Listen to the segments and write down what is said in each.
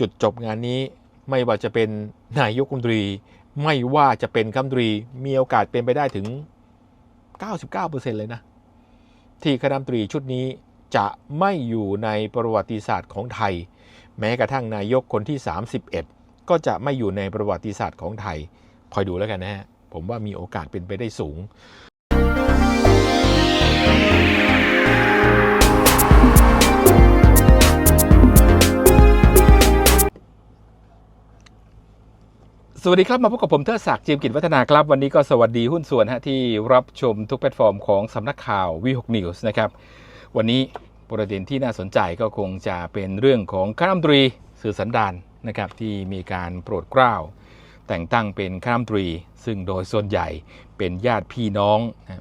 จุดจบงานนี้ไม่ว่าจะเป็นนายกรัฐมนตรี ไม่ว่าจะเป็นรัฐมนตรีมีโอกาสเป็นไปได้ถึง 99%เลยนะ ที่คณะรัฐมนตรีชุดนี้จะไม่อยู่ในประวัติศาสตร์ของไทย แม้กระทั่งนายกคนที่ 31 ก็จะไม่อยู่ในประวัติศาสตร์ของไทย คอยดูแล้วกันนะฮะผมว่ามีโอกาสเป็นไปได้สูง สวัสดีครับ มาพบกับผมเทิดศักดิ์จิมกิจวัฒนาครับ วันนี้ก็สวัสดีหุ้นส่วนฮะที่รับชมทุกแพลตฟอร์มของสำนักข่าววีหกนิวส์นะครับ วันนี้ประเด็นที่น่าสนใจก็คงจะเป็นเรื่องของข้าราชการตรีสื่อสันดานนะครับที่มีการโปรดเกล้า แต่งตั้งเป็นข้าราชการตรี ซึ่งโดยส่วนใหญ่เป็นญาติพี่น้อง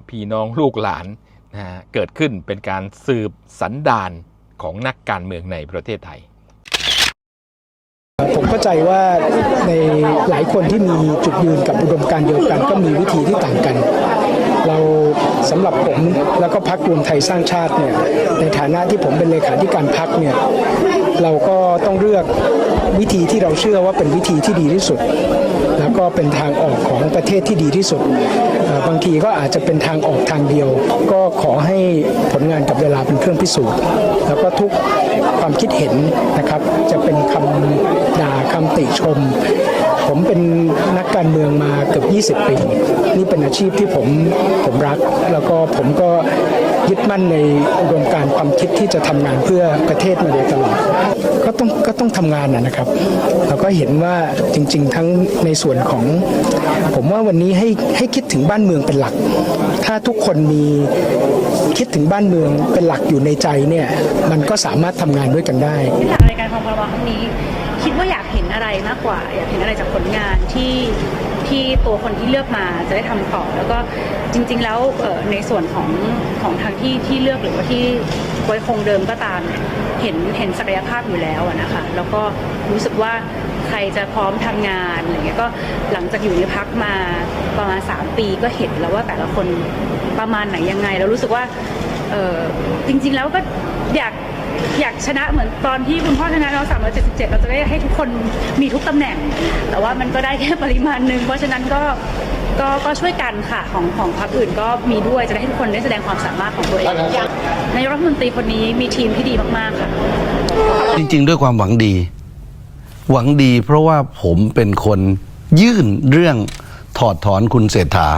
พี่น้องลูกหลานนะฮะเกิดขึ้นเป็นการสืบสันดานของนักการเมืองในประเทศไทย เข้าใจว่าในหลายคนที่มีจุดยืนกับอุดมการณ์เดียวกัน ก็มีวิธีที่ต่างกัน เราสำหรับผมแล้วก็พักรวมไทยสร้างชาติเนี่ยในฐานะที่ผมเป็นเลขาธิการพักเนี่ยเราก็ต้องเลือกวิธีที่เราเชื่อว่าเป็นวิธีที่ดีที่สุด แล้วก็เป็นทางออกของประเทศที่ดีที่สุด บางทีก็อาจจะเป็นทางออกทางเดียว ก็ขอให้ผลงานกับเวลาเป็นเครื่องพิสูจน์ แล้วก็ทุกความคิดเห็นนะครับจะเป็นคำ ด่าคำติชม ผมเป็นนักการเมืองมาเกือบ20 ปี นี่เป็นอาชีพที่ผมผมรัก แล้วก็ผมก็ยึดมั่นในอุดมการความคิดที่จะทำงานเพื่อประเทศมาโดยตลอด ก็ต้องก็ต้องทำงานนะครับเราก็เห็นว่าจริง ๆ ทั้งในส่วนของ ผมว่าวันนี้ให้ให้คิดถึงบ้านเมืองเป็นหลัก ถ้าทุกคนมีคิดถึงบ้านเมืองเป็นหลักอยู่ในใจเนี่ยมันก็สามารถทำงานด้วยกันได้จากรายการของพรบครั้งนี้ คิดว่าอยากเห็นอะไรมากกว่า อยากเห็นอะไรจากผลงานที่ที่ตัวคนที่เลือกมาจะได้ทำต่อแล้วก็จริง ๆ แล้วในส่วนของของทางที่ที่เลือกหรือว่าที่ไว้คงเดิมก็ตามเห็นเห็นศักยภาพอยู่แล้วนะคะแล้วก็รู้สึกว่าใครจะพร้อมทำงานอะไรเงี้ยก็หลังจากอยู่ในพักมาประมาณ 3 ปีก็เห็นแล้วว่าแต่ละคนประมาณไหนยังไง แล้วรู้สึกว่าจริง ๆ แล้วก็อยาก อยากชนะเหมือนตอนที่คุณพ่อชนะเรา377 เราจะได้ให้ทุกคนมีทุกตำแหน่ง แต่ว่ามันก็ได้แค่ปริมาณหนึ่งเพราะฉะนั้นก็ก็ก็ช่วยกันค่ะของของพรรคอื่นก็มีด้วยจะได้ให้ทุกคนได้แสดงความสามารถของตัวเองนายกรัฐมนตรีคนนี้มีทีมที่ดีมากๆค่ะจริง ๆ ด้วยความหวังดี หวังดีเพราะว่าผมเป็นคนยื่นเรื่องถอดถอนคุณเศรษฐา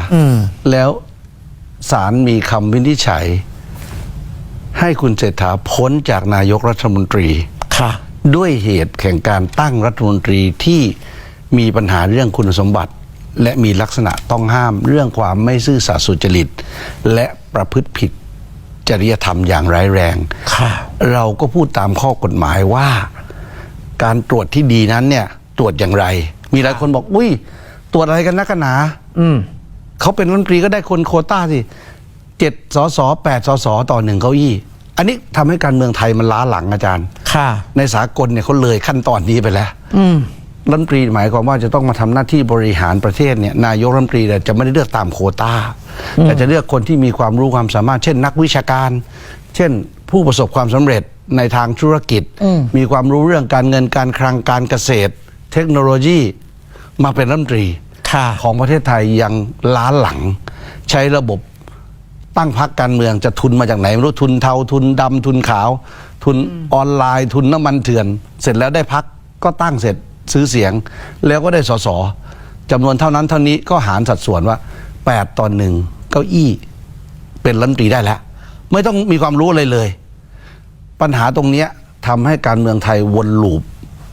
แล้วศาลมีคำวินิจฉัย ให้คุณเศรษฐาพ้นจากนายกรัฐมนตรีค่ะด้วยเหตุแห่งการตั้งรัฐมนตรีที่มีปัญหาเรื่องคุณสมบัติ และมีลักษณะต้องห้ามเรื่องความไม่ซื่อสัตย์สุจริต และประพฤติผิดจริยธรรมอย่างร้ายแรงค่ะเราก็พูดตามข้อกฎหมายว่า การตรวจที่ดีนั้นเนี่ยตรวจอย่างไร มีหลายคนบอก อุ้ย ตรวจอะไรกันนักกันหนาอืมเขาเป็นรัฐมนตรีก็ได้คนโควต้าสิ เจ็ดสสแปดสสต่อหนึ่งเก้าอี้ อันนี้ทำให้การเมืองไทยมันล้าหลังอาจารย์ ค่ะ ในสากลเนี่ยเขาเลยขั้นตอนนี้ไปแล้วอืมรัฐมนตรีหมายความว่าจะต้องมาทำหน้าที่บริหารประเทศเนี่ยนายกรัฐมนตรีเนี่ยจะไม่ได้เลือกตามโควต้า แต่จะเลือกคนที่มีความรู้ความสามารถ เช่น นักวิชาการ เช่น ผู้ประสบความสำเร็จในทางธุรกิจอืมมีความรู้เรื่องการเงินการคลังการเกษตร เทคโนโลยีมาเป็นรัฐมนตรีค่ะของประเทศไทยยังล้าหลัง ใช้ระบบ ตั้งพักการเมืองจะทุนมาจากไหนไม่รู้ทุนเทาทุนดำทุนขาว ทุนออนไลน์ ทุนน้ำมันเถื่อน เสร็จแล้วได้พักก็ตั้งเสร็จซื้อเสียง แล้วก็ได้สสจำนวนเท่านั้นเท่านี้ก็หารสัดส่วนว่า 8ต่อหนึ่งเก้าอี้เป็นรัฐมนตรีได้แล้ว ไม่ต้องมีความรู้อะไรเลย ปัญหาตรงเนี้ยทำให้การเมืองไทยวนลูป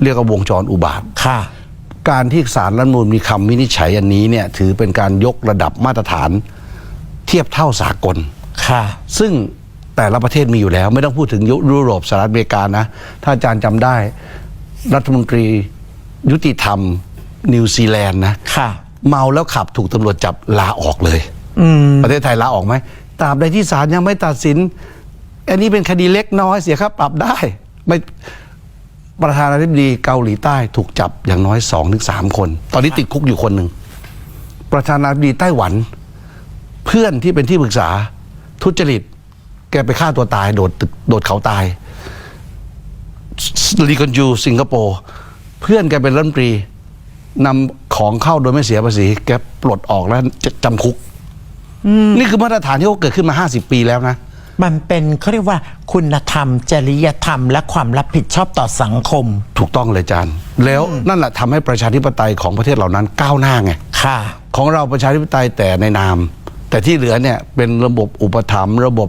เรียกว่าวงจรอุบาทค่ะการที่ศาลรัฐธรรมนูญมีคำวินิจฉัยอันนี้เนี่ยถือเป็นการยกระดับมาตรฐาน เทียบเท่าสากล ค่ะ ซึ่งแต่ละประเทศมีอยู่แล้ว ไม่ต้องพูดถึงยุโรปสหรัฐอเมริกานะ ถ้าอาจารย์จำได้ รัฐมนตรียุติธรรมนิวซีแลนด์นะ ค่ะ เมาแล้วขับถูกตำรวจจับลาออกเลย อืม ประเทศไทยลาออกไหมตราบใดที่ศาลยังไม่ตัดสิน อันนี้เป็นคดีเล็กน้อยเสียค่าปรับได้ ไม่ประธานาธิบดีเกาหลีใต้ถูกจับอย่างน้อยสองถึงสามคน ตอนนี้ติดคุกอยู่คนหนึ่ง ประธานาธิบดีไต้หวัน เพื่อนที่เป็นที่ปรึกษา ทุจริต แกไปฆ่าตัวตาย โดดตึกโดดเขาตายลีกอนยูสิงคโปร์เพื่อนแกเป็นรัฐมนตรีนำของเข้าโดยไม่เสียภาษี แกปลดออกแล้วจะจำคุกนี่คือมาตรฐานที่เขาเกิดขึ้นมา 50 ปีแล้วนะ มันเป็นเขาเรียกว่าคุณธรรม จริยธรรม และความรับผิดชอบต่อสังคม ถูกต้องเลยอาจารย์แล้วนั่นแหละทำให้ประชาธิปไตยของประเทศเหล่านั้นก้าวหน้าไงค่ะ ของเราประชาธิปไตยแต่ในนาม แต่ที่เหลือเนี่ยเป็นระบบอุปถัมภ์ระบบ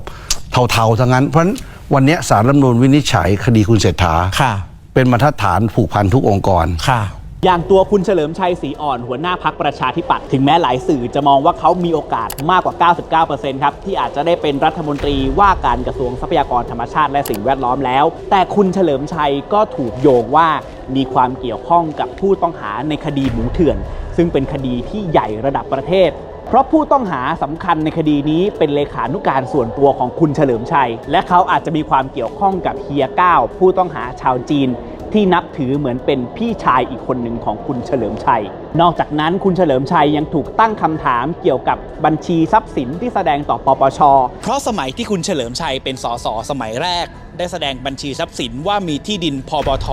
เทาๆทั้งนั้น เพราะฉะนั้นวันเนี้ยสารรัฐธรรมนูญวินิจฉัยคดีคุณเศรษฐาค่ะ เป็นบรรทัดฐานผูกพันทุกองค์กร ค่ะ อย่างตัวคุณเฉลิมชัยศรีอ่อน หัวหน้าพักประชาธิปัตย์ถึงแม้หลายสื่อจะมองว่าเขามีโอกาสมากกว่า 99%ครับ ที่อาจจะได้เป็นรัฐมนตรีว่าการกระทรวงทรัพยากรธรรมชาติและสิ่งแวดล้อมแล้ว แต่คุณเฉลิมชัยก็ถูกโยงว่ามีความเกี่ยวข้องกับผู้ต้องหาในคดีหมูเถื่อน ซึ่งเป็นคดีที่ใหญ่ระดับประเทศ เพราะผู้ต้องหาสำคัญในคดีนี้เป็นเลขานุการส่วนตัวของคุณเฉลิมชัย และเขาอาจจะมีความเกี่ยวข้องกับเฮียก้าวผู้ต้องหาชาวจีน ที่นับถือเหมือนเป็นพี่ชายอีกคนหนึ่งของคุณเฉลิมชัย นอกจากนั้นคุณเฉลิมชัยยังถูกตั้งคำถามเกี่ยวกับบัญชีทรัพย์สินที่แสดงต่อปปช เพราะสมัยที่คุณเฉลิมชัยเป็นสสสมัยแรก ได้แสดงบัญชีทรัพย์สินว่ามีที่ดินพบท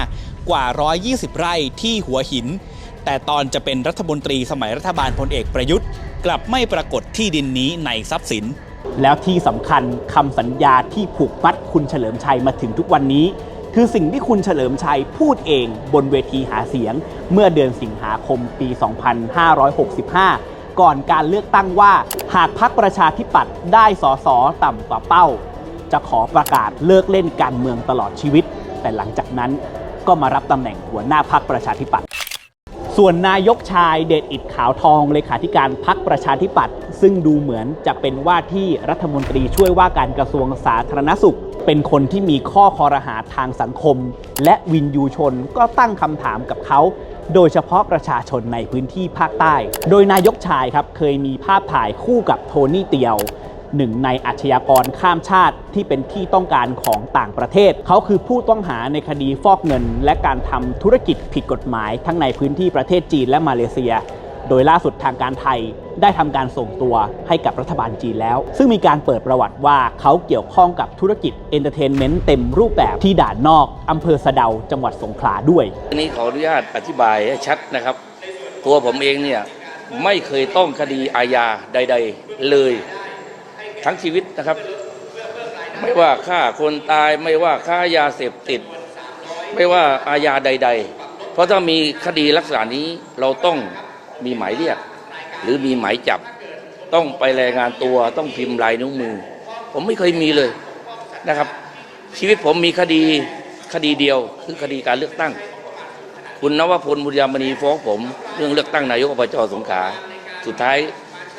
5 กว่า 120 ไร่ที่หัวหิน แต่ตอนจะเป็นรัฐมนตรีสมัยรัฐบาลพลเอกประยุทธ์ กลับไม่ปรากฏที่ดินนี้ในทรัพย์สิน แล้วที่สำคัญคำสัญญาที่ผูกมัดคุณเฉลิมชัยมาถึงทุกวันนี้ คือสิ่งที่คุณเฉลิมชัยพูดเองบนเวทีหาเสียง เมื่อเดือนสิงหาคมปี 2565 ก่อนการเลือกตั้งว่าหากพักประชาธิปัตย์ได้สอสอต่ำกว่าเป้า จะขอประกาศเลิกเล่นการเมืองตลอดชีวิต แต่หลังจากนั้นก็มารับตำแหน่งหัวหน้าพักประชาธิปัตย์ ส่วนนายกชายเดชอิดขาวทองเลขาธิการพักประชาธิปัตย์ซึ่งดูเหมือนจะเป็นว่าที่รัฐมนตรีช่วยว่าการกระทรวงสาธารณสุข เป็นคนที่มีข้อคอรหาทางสังคม และวินยูชนก็ตั้งคำถามกับเขา โดยเฉพาะประชาชนในพื้นที่ภาคใต้ โดยนายกชายครับเคยมีภาพถ่ายคู่กับโทนี่เตียว หนึ่งในอาชญากรข้ามชาติที่เป็นที่ต้องการของต่างประเทศ เขาคือผู้ต้องหาในคดีฟอกเงิน และการทำธุรกิจผิดกฎหมายทั้งในพื้นที่ประเทศจีนและมาเลเซีย โดยล่าสุดทางการไทยได้ทำการส่งตัวให้กับรัฐบาลจีนแล้ว ซึ่งมีการเปิดประวัติว่าเขาเกี่ยวข้องกับธุรกิจเอนเตอร์เทนเมนต์เต็มรูปแบบที่ด่านนอกอำเภอสะเดาจังหวัดสงขลาด้วยอันนี้ขออนุญาตอธิบายให้ชัดนะครับ ตัวผมเองเนี่ยไม่เคยต้องคดีอาญาใด ๆ เลย ทั้งชีวิตนะครับ ไม่ว่าฆ่าคนตายไม่ว่าค้ายาเสพติด ไม่ว่าอาญาใด ๆ เพราะถ้ามีคดีลักษณะนี้เราต้องมีหมายเรียก หรือมีหมายจับ ต้องไปรายงานตัวต้องพิมพ์ลายนิ้วมือ ผมไม่เคยมีเลยนะครับ ชีวิตผมมีคดีคดีเดียวคือคดีการเลือกตั้ง คุณนวพลบุญยามณีฟ้องผม เรื่องเลือกตั้งนายกอบจสงขลาสุดท้าย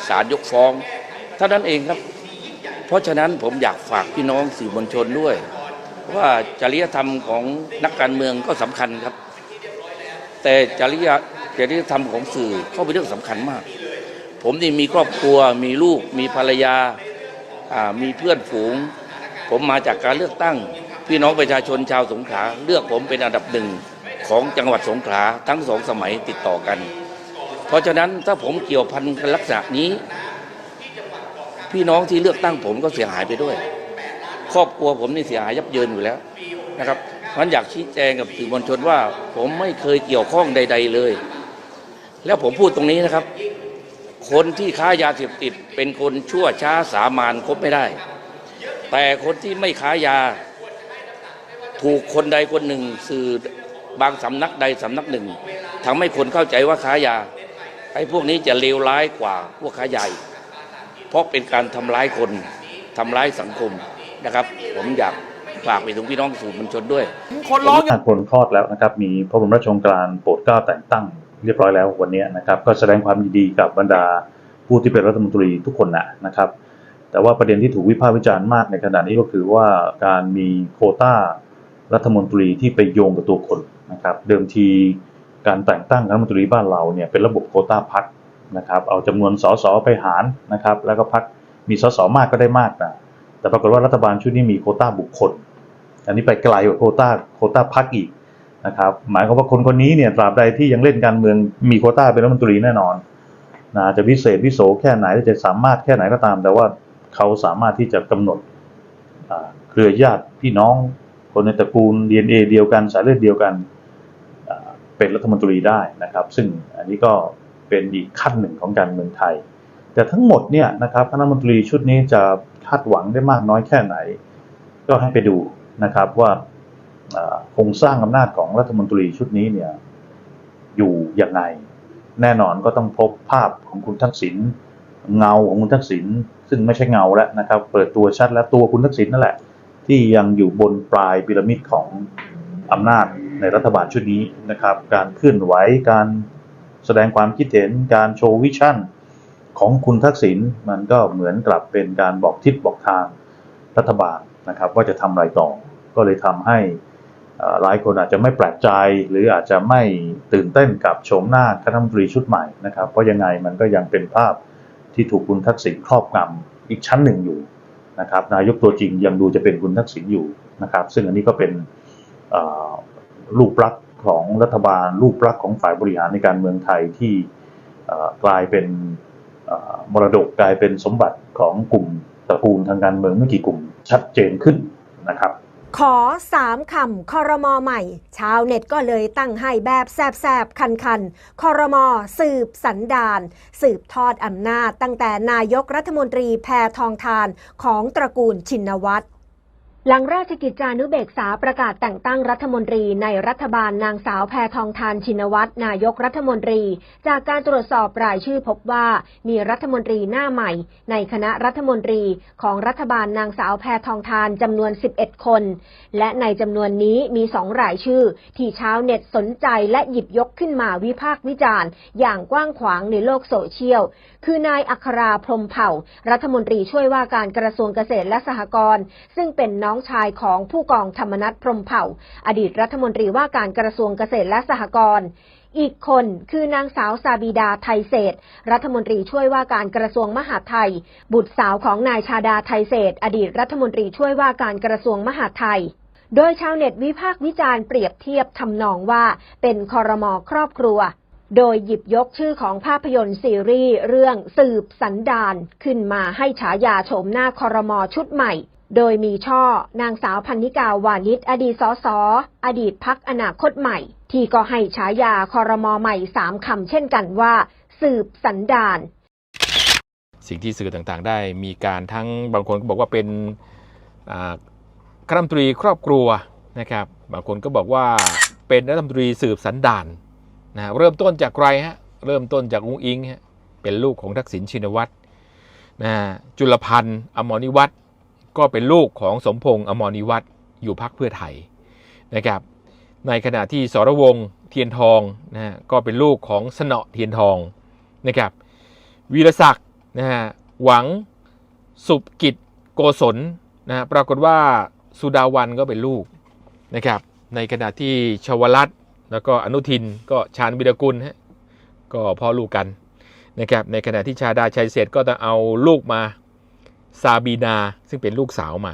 ศาลยกฟ้องเท่านั้นเองครับ เพราะฉะนั้นผมอยากฝากพี่น้องสื่อมวลชนด้วย ว่าจริยธรรมของนักการเมืองก็สำคัญครับ แต่จริยจริยธรรมของสื่อเข้าเป็นเรื่องสำคัญมาก ผมนี่มีครอบครัว มีลูก มีภรรยาอ่ามีเพื่อนฝูง ผมมาจากการเลือกตั้ง พี่น้องประชาชนชาวสงขลาเลือกผมเป็นอันดับหนึ่งของจังหวัดสงขลาทั้งสองสมัยติดต่อกัน เพราะฉะนั้นถ้าผมเกี่ยวพันกับลักษณะนี้ พี่น้องที่เลือกตั้งผมก็เสียหายไปด้วย ครอบครัวผมนี่เสียหายยับเยินอยู่แล้วนะครับเพราะฉะนั้นอยากชี้แจงกับสื่อมวลชนว่า ผมไม่เคยเกี่ยวข้องใด ๆเลย แล้วผมพูดตรงนี้นะครับ คนที่ค้ายาเสพติดเป็นคนชั่วช้าสามานคบไม่ได้ แต่คนที่ไม่ค้ายา ถูกคนใดคนหนึ่ง สื่อบางสำนักใดสำนักหนึ่งทำให้คนเข้าใจว่าค้ายาไอ้พวกนี้จะเลวร้ายกว่าพวกค้ายาอีก เพราะเป็นการทำร้ายคนทำร้ายสังคมนะครับ ผมอยากฝากไปถึงพี่น้องสื่อมวลชนด้วยห้าคนคลอดแล้วนะครับ มีพระบรมราชโองการโปรดเกล้าแต่งตั้งเรียบร้อยแล้ววันนี้นะครับ ก็แสดงความยินดีกับบรรดาผู้ที่เป็นรัฐมนตรีทุกคนนะนะครับ แต่ว่าประเด็นที่ถูกวิพากษ์วิจารณ์มากในขณะนี้ก็คือว่าการมีโควต้ารัฐมนตรีที่ไปโยงกับตัวคนนะครับ เดิมทีการแต่งตั้งรัฐมนตรีบ้านเราเนี่ยเป็นระบบโควต้าพัก นะครับเอาจำนวนสสไปหารนะครับ แล้วก็พักมีสสมากก็ได้มากนะแต่ปรากฏว่ารัฐบาลชุดนี้มีโคต้าบุคคล อันนี้ไปไกลกว่าโคต้าโคต้าพักอีกนะครับหมายความว่าคนคนนี้เนี่ยตราบใดที่ยังเล่นการเมืองมีโคต้าเป็นรัฐมนตรีแน่นอนนะจะพิเศษวิโสแค่ไหนจะสามารถแค่ไหนก็ตาม แต่ว่าเขาสามารถที่จะกำหนดเครือญาติพี่น้อง คนในตระกูล DNA เดียวกันสายเลือดเดียวกันเป็นรัฐมนตรีได้นะครับ ซึ่งอันนี้ก็ เป็นอีกขั้นหนึ่งของการเมืองไทย แต่ทั้งหมดเนี่ยนะครับคณะมนตรีชุดนี้จะคาดหวังได้มากน้อยแค่ไหน ก็ให้ไปดูนะครับว่าโครงสร้างอำนาจของรัฐมนตรีชุดนี้เนี่ยอยู่ยังไง แน่นอนก็ต้องพบภาพของคุณทักษิณเงาของคุณทักษิณซึ่งไม่ใช่เงาแล้วนะครับ เปิดตัวชัดแล้วตัวคุณทักษิณนั่นแหละ ที่ยังอยู่บนปลายพีระมิดของอำนาจในรัฐบาลชุดนี้นะครับ การเคลื่อนไหวการ แสดงความคิดเห็นการโชว์วิชั่นของคุณทักษิณมันก็เหมือนกลับเป็นการบอกทิศบอกทางรัฐบาลนะครับ ว่าจะทำอะไรต่อ ก็เลยทำให้หลายคนอาจจะไม่แปลกใจ หรืออาจจะไม่ตื่นเต้นกับโฉมหน้าคณะรัฐมนตรีชุดใหม่นะครับ เพราะยังไงมันก็ยังเป็นภาพที่ถูกคุณทักษิณครอบงำอีกชั้นหนึ่งอยู่นะครับนายกตัวจริงยังดูจะเป็นคุณทักษิณอยู่นะครับ ซึ่งอันนี้ก็เป็นเอ่อลูกปลักษณ ของรัฐบาลลูปลักษณ์ของฝ่ายบริหารในการเมืองไทยที่กลายเป็นมรดกกลายเป็นสมบัติของกลุ่มตระกูลทางการเมืองไม่กี่กลุ่มชัดเจนขึ้นนะครับขอสามคำคอรมอใหม่ ชาวเน็ตก็เลยตั้งให้แบบแซบๆ คันๆคอรมอสืบสันดาน สืบทอดอำนาจตั้งแต่นายกรัฐมนตรีแพทองทานของตระกูลชินวัตร หลังราชกิจจานุเบกษาประกาศแต่งตั้งรัฐมนตรีในรัฐบาลนางสาวแพทองทานชินวัตรนายกรัฐมนตรี จากการตรวจสอบรายชื่อพบว่ามีรัฐมนตรีหน้าใหม่ ในคณะรัฐมนตรีของรัฐบาลนางสาวแพทองทานจำนวน 11 คน และในจำนวนนี้มีสองรายชื่อ ที่ชาวเน็ตสนใจและหยิบยกขึ้นมาวิพากษ์วิจารณ์ อย่างกว้างขวางในโลกโซเชียล คือนายอัคราพรมเผ่า รัฐมนตรีช่วยว่าการกระทรวงเกษตรและสหกรณ์ซึ่งเป็นน้องชายของผู้กองธรรมนัฐพรมเผ่า อดีตรัฐมนตรีว่าการกระทรวงเกษตรและสหกรณ์อีกคนคือนางสาวซาบีดาไทยเศษ รัฐมนตรีช่วยว่าการกระทรวงมหาดไทย บุตรสาวของนายชาดาไทยเศษ อดีตรัฐมนตรีช่วยว่าการกระทรวงมหาดไทย โดยชาวเน็ตวิพากษ์วิจารณ์เปรียบเทียบทำนองว่าเป็นคอรมอครอบครัว โดยหยิบยกชื่อของภาพยนตร์ซีรีส์เรื่องสืบสันดานขึ้นมาให้ฉายาโฉมหน้าคอรมอชุดใหม่ โดยมีช่อนางสาวพันนิกาวานิชอดีตสสออดีตพักอนาคตใหม่ ที่ก็ให้ฉายาคอรมอใหม่สามคำเช่นกันว่า สืบสันดาน สิ่งที่สื่อต่างๆ ได้มีการทั้งบางคนก็บอกว่าเป็นคณะมนตรีครอบครัวนะครับ บางคนก็บอกว่าเป็นรัฐมนตรีสืบสันดาน นะเริ่มต้นจากใครฮะเริ่มต้นจากอุ้งอิงฮะเป็นลูกของทักษิณชินวัตรนะจุลพันธ์อมรนิวัตรก็เป็นลูกของสมพงษ์อมรนิวัตรอยู่พักเพื่อไทยนะครับในขณะที่สรวงเทียนทองนะฮะก็เป็นลูกของสนอเทียนทองนะครับวีรศักดิ์นะฮะหวังสุบกิจโกศลนะฮะปรากฏว่าสุดาวันก็เป็นลูกนะครับในขณะที่ชวรัตน์ แล้วก็อนุทินก็ชาญวิรกุลฮะก็พ่อลูกกันนะครับในขณะที่ชาดาชัยเศษก็ต้องเอาลูกมาซาบีนา ซึ่งเป็นลูกสาวมา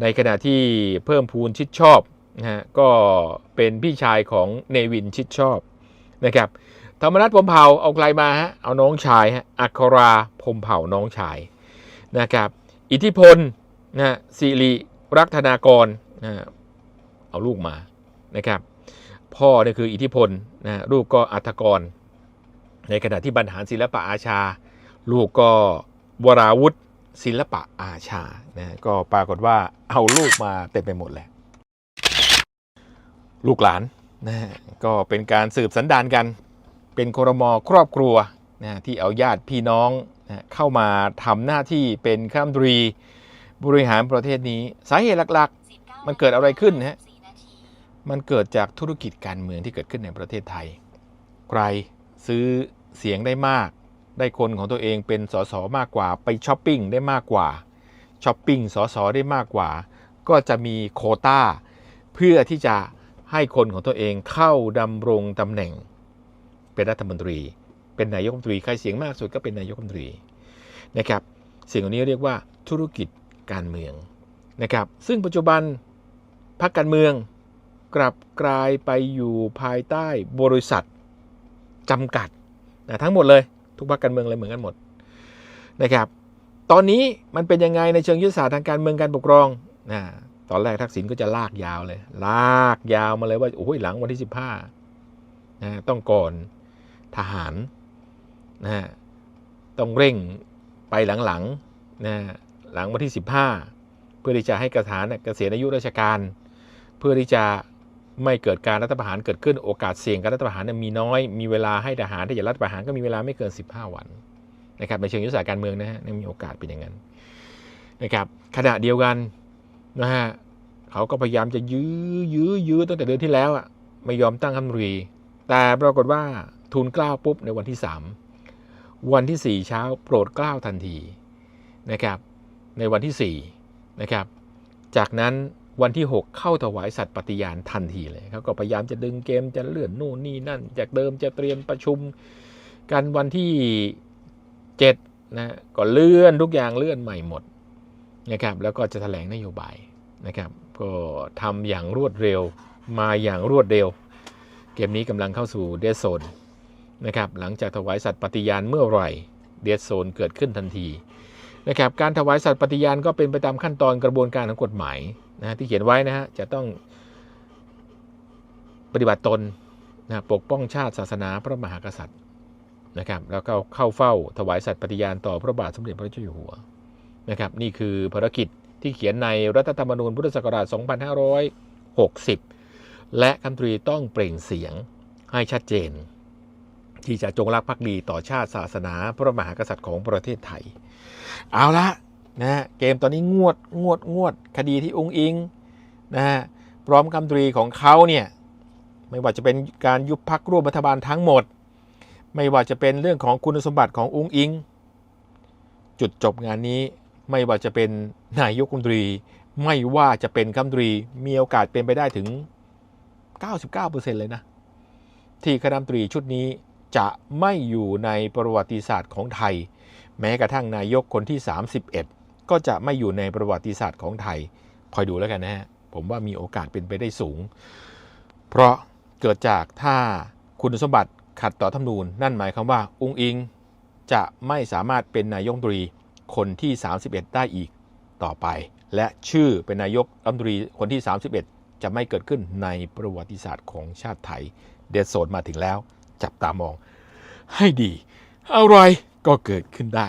ในขณะที่เพิ่มพูนชิดชอบนะฮะก็เป็นพี่ชายของเนวินชิดชอบนะครับธรรมนัฐพมเผาเอาใครมาฮะเอาน้องชายฮะอัคราพมเผาน้องชายนะครับ อิทธิพลนะสิริรักธนากรนะเอาลูกมานะครับ พ่อเนี่ยคืออิทธิพลนะลูกก็อัฐกร ในขณะที่บรรหารศิลปะอาชา ลูกก็วราวุธศิลปะอาชานะก็ปรากฏว่าเอาลูกมาเต็มไปหมดเลยลูกหลานนะก็เป็นการสืบสันดานกัน เป็นครมอครอบครัวนะที่เอาญาติพี่น้องนะเข้ามาทำหน้าที่เป็นข้ามนตรีบริหารประเทศนี้ สาเหตุหลักๆ มันเกิดอะไรขึ้นฮะ มันเกิดจากธุรกิจการเมืองที่เกิดขึ้นในประเทศไทย ใครซื้อเสียงได้มาก ได้คนของตัวเองเป็นสสมากกว่า ไปช้อปปิ้งได้มากกว่า ช้อปปิ้งสสได้มากกว่า ก็จะมีโคต้า เพื่อที่จะให้คนของตัวเองเข้าดำรงตำแหน่ง เป็นรัฐมนตรี เป็นนายกรัฐมนตรี ใครเสียงมากสุดก็เป็นนายกรัฐมนตรีนะครับ สิ่งเหล่านี้เรียกว่าธุรกิจการเมืองนะครับ ซึ่งปัจจุบันพรรคการเมือง กลับกลายไปอยู่ภายใต้บริษัทจำกัดนะทั้งหมดเลยทุกพรรคการเมืองเลยเหมือนกันหมดนะครับตอนนี้มันเป็นยังไงในเชิงยุทธศาสตร์ทางการเมืองการปกครองนะตอนแรกทักษิณก็จะลากยาวเลย ลากยาวมาเลยว่าโอ้ยหลังวันที่ 15นะฮะต้องก่อนทหารนะฮะต้องเร่งไปหลังๆนะฮะหลังวันที่ 15 เพื่อที่จะให้กระฐานเกษียณอายุราชการ เพื่อที่จะ ไม่เกิดการรัฐประหารเกิดขึ้นโอกาสเสี่ยงการรัฐประหารมีน้อย มีเวลาให้ทหารที่จะรัฐประหารก็มีเวลาไม่เกิน 15 วันนะครับในเชิงยุทธศาสตร์การเมืองนะฮะมีโอกาสเป็นอย่างนั้นนะครับขณะเดียวกันนะฮะเขาก็พยายามจะยื้อยื้อยื้อตั้งแต่เดือนที่แล้วอะไม่ยอมตั้งคำรีแต่ปรากฏว่าทูลกล้าวปุ๊บในวันที่ 3 วันที่ 4 เช้าโปรดกล้าวทันทีนะครับในวันที่4นะครับจากนั้น วันที่ 6 เข้าถวายสัตย์ปฏิญาณทันทีเลยเขาก็พยายามจะดึงเกมจะเลื่อนนู่นนี่นั่น จากเดิมจะเตรียมประชุมกันวันที่ 7 นะก็เลื่อนทุกอย่างเลื่อนใหม่หมดนะครับแล้วก็จะแถลงนโยบายนะครับก็ทำอย่างรวดเร็วมาอย่างรวดเร็ว เกมนี้กำลังเข้าสู่เด d โซนนะครับหลังจากถวายสัตย์ปฏิญาณเมื่อไหร่เด d โซนเกิดขึ้นทันทีนะครับการถวายสัตย์ปฏิญาณก็เป็นไปตามขั้นตอนกระบวนการของกฎหมาย นะที่เขียนไว้นะฮะจะต้องปฏิบัติตนนะปกป้องชาติศาสนาพระมหากษัตริย์นะครับแล้วก็เข้าเฝ้าถวายสัตย์ปฏิญาณต่อพระบาทสมเด็จพระเจ้าอยู่หัวนะครับนี่คือภารกิจที่เขียนในรัฐธรรมนูญพุทธศักราช 2560 และคันตรีต้องเปล่งเสียงให้ชัดเจน ที่จะจงรักภักดีต่อชาติศาสนาพระมหากษัตริย์ของประเทศไทย เอาละ นะฮะเกมตอนนี้งวดงวดงวด คดีที่องค์อิงนะฮะพร้อมคำตรีของเขาเนี่ยไม่ว่าจะเป็นการยุบพักร่วมรัฐบาลทั้งหมด ไม่ว่าจะเป็นเรื่องของคุณสมบัติขององค์อิง จุดจบงานนี้ไม่ว่าจะเป็นนายกรัฐมนตรี ไม่ว่าจะเป็นคำตรีมีโอกาสเป็นไปได้ถึง 99%เลยนะ ที่คณะมนตรีชุดนี้จะไม่อยู่ในประวัติศาสตร์ของไทย แม้กระทั่งนายกคนที่ 31 ก็จะไม่อยู่ในประวัติศาสตร์ของไทย คอยดูแล้วกันนะฮะ ผมว่ามีโอกาสเป็นไปได้สูง เพราะเกิดจากถ้าคุณสมบัติขัดต่อธรรมนูญ นั่นหมายความว่า อุงอิงจะไม่สามารถเป็นนายกรัฐมนตรีคนที่ 31 ได้อีกต่อไป และชื่อเป็นนายกรัฐมนตรีคนที่ 31 จะไม่เกิดขึ้นในประวัติศาสตร์ของชาติไทย เดดโซนมาถึงแล้ว จับตามอง ให้ดี อะไรก็เกิดขึ้นได้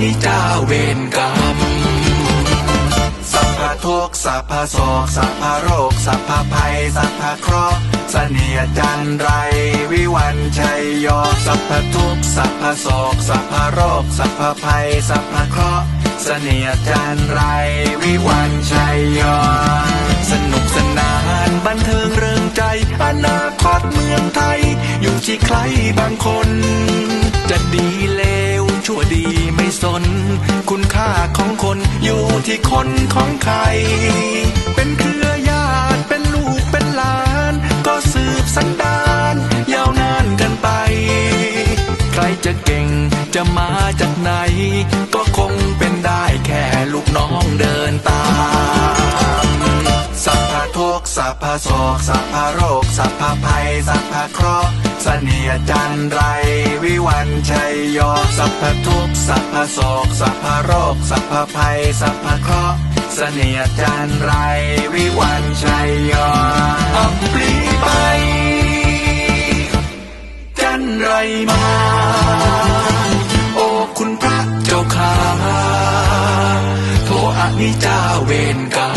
นิจาเวรกรรม สัพพะทุกสัพพะโศกสัพพะโรค สัพพะภัย สัพพะเคราะห์เสนียจันไร วิวันชัยโยสัพพะทุกสัพพะโศกสัพพะโรค สัพพะภัย สัพพะเคราะห์เสนียจันไร วิวันชัยโยสนุกสนานบันเทิงเริงใจ อนาคตเมืองไทย อยู่ที่ใครบางคน จะดีเลว ชั่วดีไม่สน คุณค่าของคนอยู่ที่คนของใคร เป็นเครือญาติเป็นลูกเป็นหลาน ก็สืบสันดานยาวนานกันไป ใครจะเก่งจะมาจากไหน ก็คงเป็นได้แค่ลูกน้องเดินตามสัพพะทุกสัพพะโศกสัพพะโรคสัพพะภัยสัพพะเคราะห์ สนียจันไร วิวันชัยโยสัพพทุกสัพพโศกสัพพโรค สัพพภัย สัพพเคราะห์เสนียจันไร วิวันชัยยออัปรีไป จันไรมา โอ้คุณพระเจ้าข้าโทอนิจาเวนกร